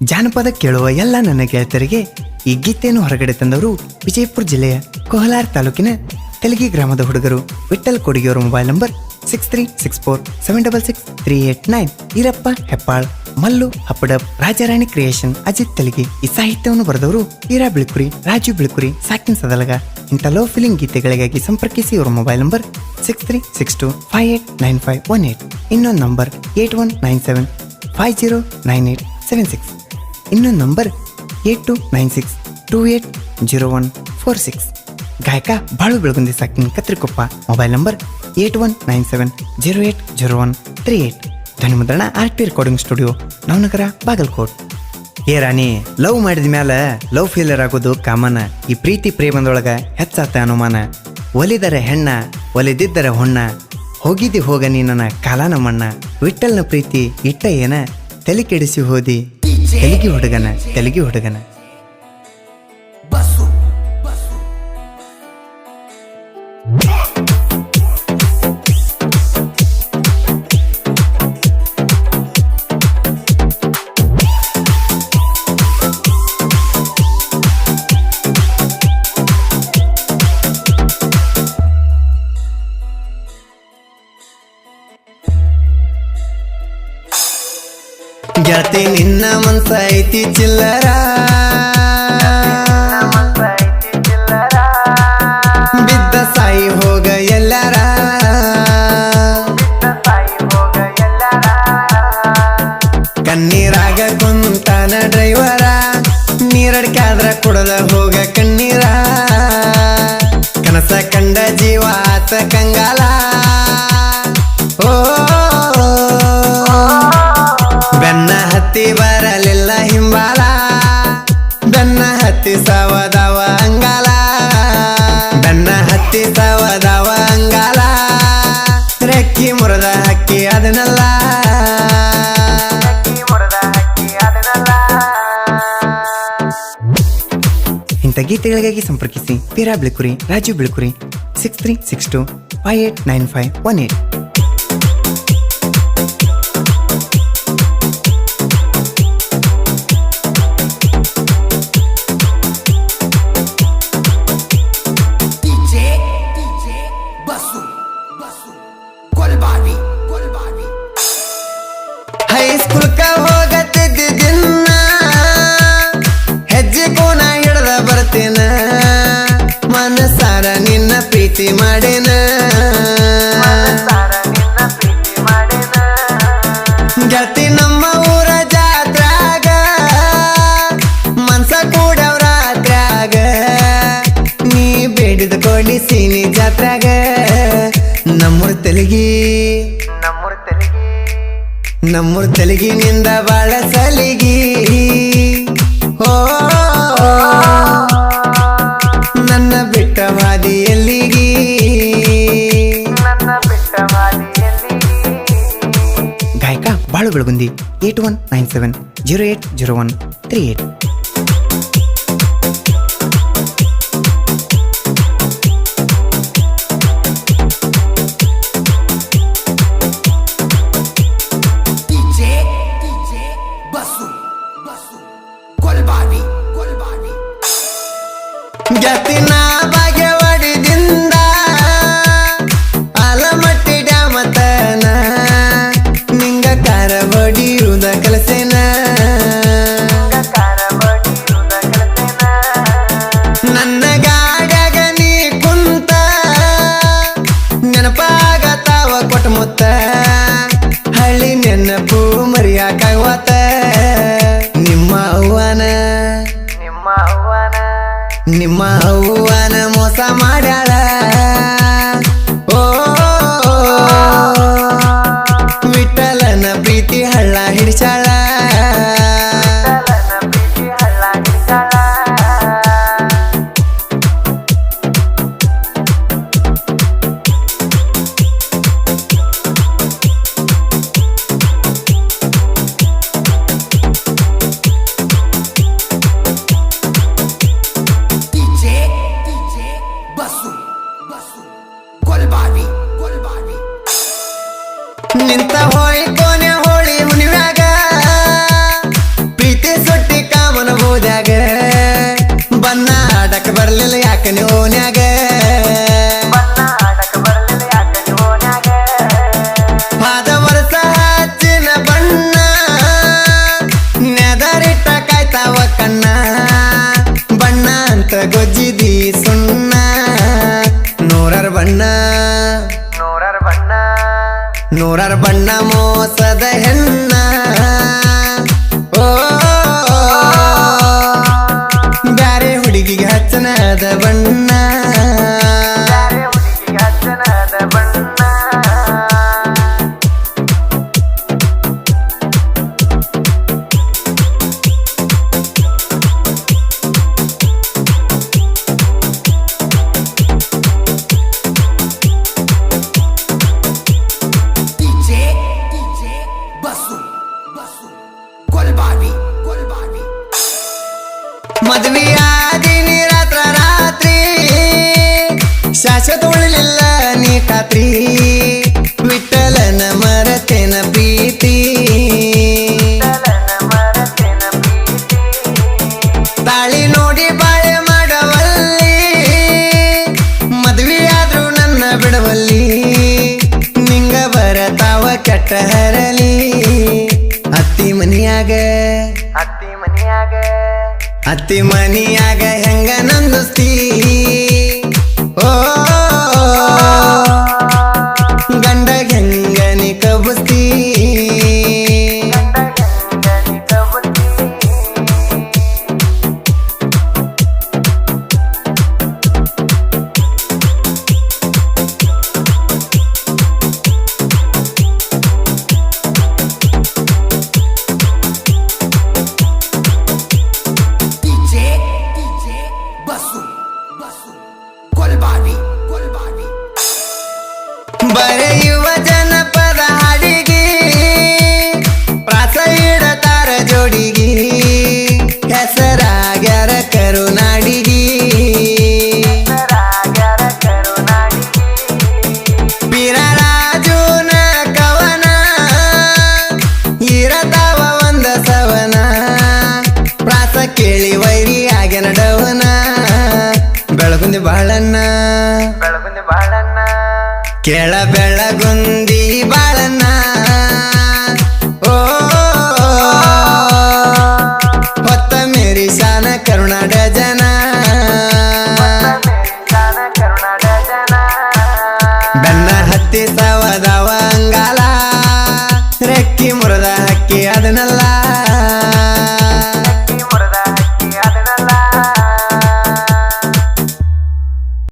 ಜಾನಪದ ಕೇಳುವ ಎಲ್ಲ ನನ್ನ ಗೆಳತರಿಗೆ ಈ ಗೀತೆಯನ್ನು ಹೊರಗಡೆ ತಂದವರು ವಿಜಯಪುರ ಜಿಲ್ಲೆಯ ಕೊಹಲಾರ್ ತಾಲೂಕಿನ ತೆಲಗಿ ಗ್ರಾಮದ ಹುಡುಗರು. Vithal ಕೊಡಿಗೆಯವರ mobile number six three six four seven double six three eight nine Irappa Heppal, Mallu Happadap Rajarani creation, Ajit Telagi ಈ ಸಾಹಿತ್ಯವನ್ನು ಬರೆದವರು ಈರಾ ಬಿಳ್ಕುರಿ, ರಾಜು ಬಿಳ್ಕುರಿ, ಸಾಕಿನ್ ಸದಲಗ. ಇಂಥ ಲೋ ಫೀಲಿಂಗ್ ಗೀತೆಗಳಿಗಾಗಿ ಸಂಪರ್ಕಿಸಿ ಇವರ mobile number six three six two five eight nine five one eight ಇನ್ನೊಂದು number eight one nine seven five zero nine eight seven six ಇನ್ನೊಂದು number eight two nine six two eight zero one four six. ಗಾಯಕ Balu Belagundi ಸಾಕಿನ Katrikoppa. Mobile number eight one nine seven zero eight zero one three eight. ಧ್ವನಿಮುದ್ರಣ R T recording studio, Navanagar, Bagalkot. ಏ ರಾಣಿ, love ಮಾಡಿದ ಮ್ಯಾಲ love failure ಆಗೋದು ಕಾಮನ. ಈ ಪ್ರೀತಿ ಪ್ರೇಮದೊಳಗ ಹೆಚ್ಚಾತ ಅನುಮಾನ. ಒಲಿದರೆ ಹೆಣ್ಣ, ಒಲಿದಿದ್ದರೆ ಹೊಣ್ಣ. ಹೋಗಿದ್ದಿ ಹೋಗ ನೀನನ ಕಾಲಾನ ಮಣ್ಣ ವಿಠಲ್ನ ಪ್ರೀತಿ ಇಟ್ಟ ಏನ? ತಲೆ ಕೆಡಿಸಿ ಹೋದಿ. ತೆಲಿಗಿ ಹುಡುಗನ ತೆಲಿಗಿ ಹುಡುಗನ ಗೆಳತಿ ನಿನ್ನ ಮನ್ಸ ಐತಿ ಚಿಲ್ಲರ. ಬಿದ್ದ ಸಾಯಿ ಹೋಗ ಎಲ್ಲರ. ಕಣ್ಣೀರಾಗ ಕುಂತಾನ ಡ್ರೈವರ. ನೀರಡ್ಕಾದ್ರ ಕುಡದ ಹೋಗ ಕಣ್ಣೀರ. ಕನಸ ಕಂಡ ಜೀವ ಆತ ಕಂಗಾಲ. ಇಂಥ ಗೀತೆಗಳಿಗಾಗಿ ಸಂಪರ್ಕಿಸಿ Peera Bilukuri Raju Bilukuri six three six two five eight nine five one eight ಪ್ರೀತಿ ಮಾಡೇನ? ಗತಿ ನಮ್ಮ ಊರ ಜಾತ್ರಾಗ ಮನ್ಸ ಕೂಡವ್ರ ರಾತ್ರಾಗ ನೀ ಬೇಡಿದ ಕೊಡಿಸಿನಿ ಜಾತ್ರಾಗ ನಮ್ಮೂರ ತೆಲಗಿ. ನಮ್ಮೂರ ತೆಲಗಿನಿಂದ ಬಾಳ ಸಲಿಗಿ. ಓ Balu Belagundi eight one nine seven zero eight zero one three eight DJ, ನಿಮ್ಮ ಅವ್ವನ ಮೋಸ ಮಾಡ್ಯಾಳ. ಓ ವಿಠಲನ ಪ್ರೀತಿ ಹಳ್ಳ ಹಿಡಿಸಾಳ ಬರಲಿ ಯಾಕೆ ನೀವು ಓನ್ಯಾಗ? ಕಣ್ಣ. ಬಣ್ಣ ಅಂತ ಗೊಜ್ಜಿದಿ ಸುಣ್ಣ ನೂರರ ಬಣ್ಣ. ನೂರರ ಬಣ್ಣ. ನೂರರ ಬಣ್ಣ ಮೋಸದ ಹೆಣ್ಣ. ಹಚ್ಚನದ ಬಣ್ಣ ಖಾತ್ರಿ ವಿಠಲನ ಮರತೆನ ಪ್ರೀತಿ. ತಾಳಿ ನೋಡಿ ಬಾಳೆ ಮಾಡವಲ್ಲಿ ಮದ್ವೆಯಾದ್ರೂ ನನ್ನ ಬಿಡವಲ್ಲಿ ನಿಂಗ ಬರತಾವ ಕೆಟ್ಟ ಹರಲಿ. ಅತ್ತಿ ಮನಿಯಾಗ ಅತ್ತಿ ಮನಿಯಾಗ ಅತ್ತಿ ಮನಿಯಾಗ. ಬರೆಯುವ ಜನಪದ ಹಾಡಿಗೆ ಪ್ರಾಸ ಇಡತಾರ ಜೋಡಿಗೆ, ಹೆಸರಾಗ್ಯಾರ ಕರುನಾಡಿಗೆ. ಕವನ ಕೇಳಿ ವೈರಿ ಆಗ್ಯ ನಡವನ ಬೆಳಗುಂದಿ ಬಾಳಣ್ಣ ಬಾಳಣ್ಣ. ಕೆಳ ಬೆಳಗುಂದಿ ಬಾಳ